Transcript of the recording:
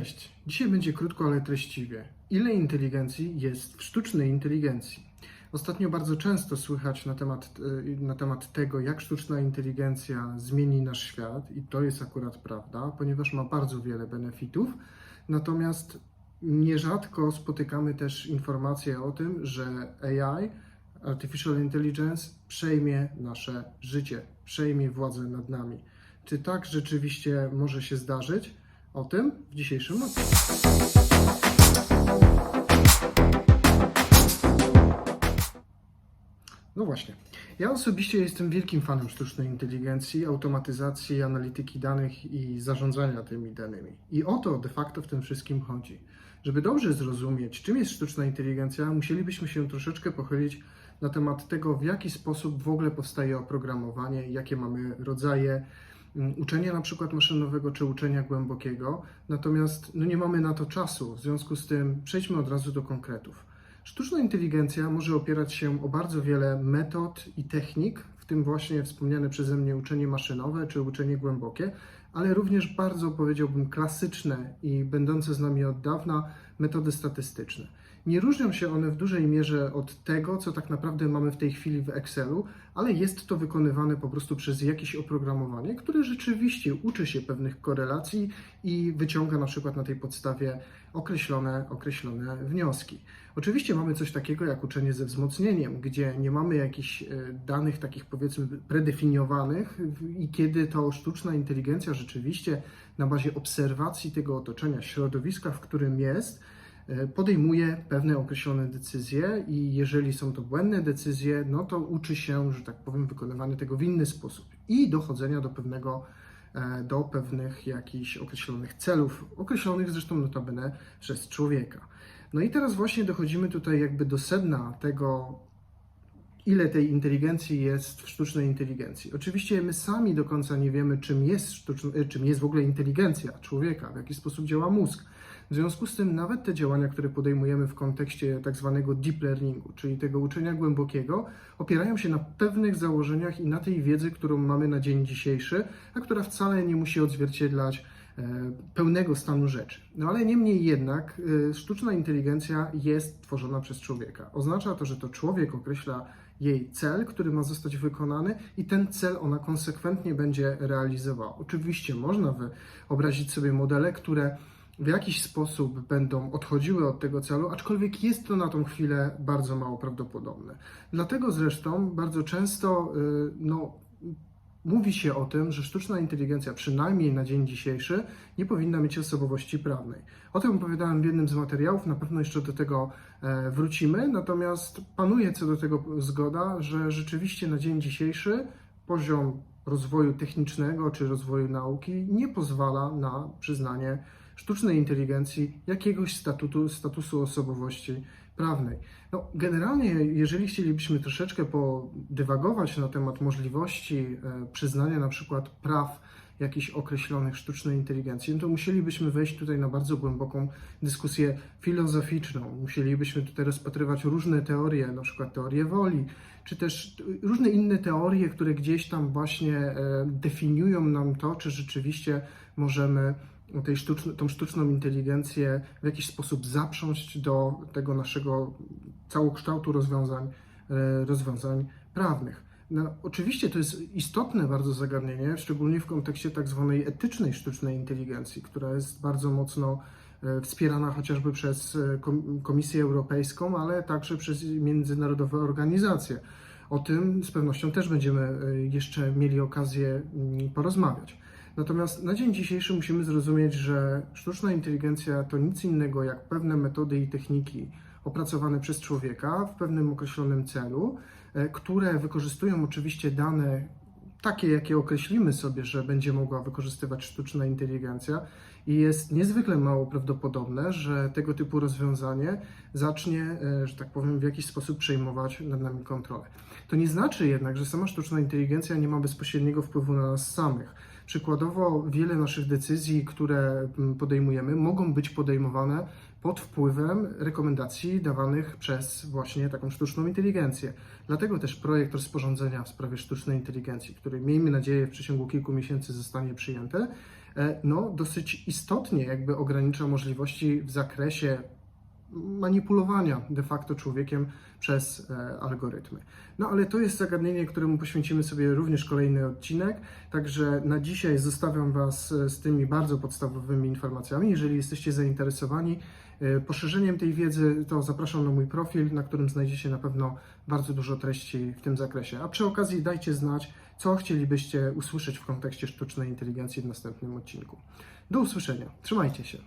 Cześć. Dzisiaj będzie krótko, ale treściwie. Ile inteligencji jest w sztucznej inteligencji? Ostatnio bardzo często słychać na temat, y, na temat tego, jak sztuczna inteligencja zmieni nasz świat, i to jest akurat prawda, ponieważ ma bardzo wiele benefitów. Natomiast nierzadko spotykamy też informacje o tym, że AI, Artificial Intelligence, przejmie nasze życie, przejmie władzę nad nami. Czy tak rzeczywiście może się zdarzyć? O tym w dzisiejszym odcinku. No właśnie. Ja osobiście jestem wielkim fanem sztucznej inteligencji, automatyzacji, analityki danych i zarządzania tymi danymi. I o to de facto w tym wszystkim chodzi. Żeby dobrze zrozumieć, czym jest sztuczna inteligencja, musielibyśmy się troszeczkę pochylić na temat tego, w jaki sposób w ogóle powstaje oprogramowanie, jakie mamy rodzaje uczenia na przykład maszynowego czy uczenia głębokiego. Natomiast no nie mamy na to czasu, w związku z tym przejdźmy od razu do konkretów. Sztuczna inteligencja może opierać się o bardzo wiele metod i technik, w tym właśnie wspomniane przeze mnie uczenie maszynowe czy uczenie głębokie, ale również bardzo powiedziałbym klasyczne i będące z nami od dawna metody statystyczne. Nie różnią się one w dużej mierze od tego, co tak naprawdę mamy w tej chwili w Excelu, ale jest to wykonywane po prostu przez jakieś oprogramowanie, które rzeczywiście uczy się pewnych korelacji i wyciąga na przykład na tej podstawie określone, określone wnioski. Oczywiście mamy coś takiego jak uczenie ze wzmocnieniem, gdzie nie mamy jakichś e, danych takich powiedzmy predefiniowanych i kiedy to sztuczna inteligencja rzeczywiście na bazie obserwacji tego otoczenia, środowiska, w którym jest, e, podejmuje pewne określone decyzje i jeżeli są to błędne decyzje, no to uczy się, że tak powiem, wykonywania tego w inny sposób i dochodzenia do pewnego e, do pewnych jakichś określonych celów, określonych zresztą notabene przez człowieka. No i teraz właśnie dochodzimy tutaj jakby do sedna tego, ile tej inteligencji jest w sztucznej inteligencji. Oczywiście my sami do końca nie wiemy, czym jest, sztuczna, e, czym jest w ogóle inteligencja człowieka, w jaki sposób działa mózg. W związku z tym nawet te działania, które podejmujemy w kontekście tak zwanego deep learningu, czyli tego uczenia głębokiego, opierają się na pewnych założeniach i na tej wiedzy, którą mamy na dzień dzisiejszy, a która wcale nie musi odzwierciedlać pełnego stanu rzeczy. No ale niemniej jednak e, sztuczna inteligencja jest tworzona przez człowieka. Oznacza to, że to człowiek określa jej cel, który ma zostać wykonany i ten cel ona konsekwentnie będzie realizowała. Oczywiście można wyobrazić sobie modele, które w jakiś sposób będą odchodziły od tego celu, aczkolwiek jest to na tą chwilę bardzo mało prawdopodobne. Dlatego zresztą bardzo często y, no, mówi się o tym, że sztuczna inteligencja, przynajmniej na dzień dzisiejszy, nie powinna mieć osobowości prawnej. O tym opowiadałem w jednym z materiałów, na pewno jeszcze do tego e, wrócimy, natomiast panuje co do tego zgoda, że rzeczywiście na dzień dzisiejszy poziom rozwoju technicznego czy rozwoju nauki nie pozwala na przyznanie sztucznej inteligencji jakiegoś statutu, statusu osobowości prawnej. No, generalnie, jeżeli chcielibyśmy troszeczkę podywagować na temat możliwości e, przyznania na przykład praw jakichś określonych sztucznej inteligencji, no to musielibyśmy wejść tutaj na bardzo głęboką dyskusję filozoficzną. Musielibyśmy tutaj rozpatrywać różne teorie, na przykład teorię woli, czy też różne inne teorie, które gdzieś tam właśnie e, definiują nam to, czy rzeczywiście możemy tej sztuczn- tą sztuczną inteligencję w jakiś sposób zaprząść do tego naszego całokształtu rozwiązań, e, rozwiązań prawnych. No, oczywiście to jest istotne bardzo zagadnienie, szczególnie w kontekście tak zwanej etycznej sztucznej inteligencji, która jest bardzo mocno e, wspierana chociażby przez e, Kom- Komisję Europejską, ale także przez międzynarodowe organizacje. O tym z pewnością też będziemy jeszcze mieli okazję mm, porozmawiać. Natomiast na dzień dzisiejszy musimy zrozumieć, że sztuczna inteligencja to nic innego jak pewne metody i techniki opracowane przez człowieka w pewnym określonym celu, e, które wykorzystują oczywiście dane takie, jakie określimy sobie, że będzie mogła wykorzystywać sztuczna inteligencja, i jest niezwykle mało prawdopodobne, że tego typu rozwiązanie zacznie, e, że tak powiem, w jakiś sposób przejmować nad nami kontrolę. To nie znaczy jednak, że sama sztuczna inteligencja nie ma bezpośredniego wpływu na nas samych. Przykładowo, wiele naszych decyzji, które mm, podejmujemy, mogą być podejmowane pod wpływem rekomendacji dawanych przez właśnie taką sztuczną inteligencję. Dlatego też projekt rozporządzenia w sprawie sztucznej inteligencji, który miejmy nadzieję w przeciągu kilku miesięcy zostanie przyjęty, e, no dosyć istotnie jakby ogranicza możliwości w zakresie manipulowania de facto człowiekiem przez e, algorytmy. No ale to jest zagadnienie, któremu poświęcimy sobie również kolejny odcinek, także na dzisiaj zostawiam Was e, z tymi bardzo podstawowymi informacjami. Jeżeli jesteście zainteresowani poszerzeniem tej wiedzy, to zapraszam na mój profil, na którym znajdziecie na pewno bardzo dużo treści w tym zakresie. A przy okazji dajcie znać, co chcielibyście usłyszeć w kontekście sztucznej inteligencji w następnym odcinku. Do usłyszenia. Trzymajcie się.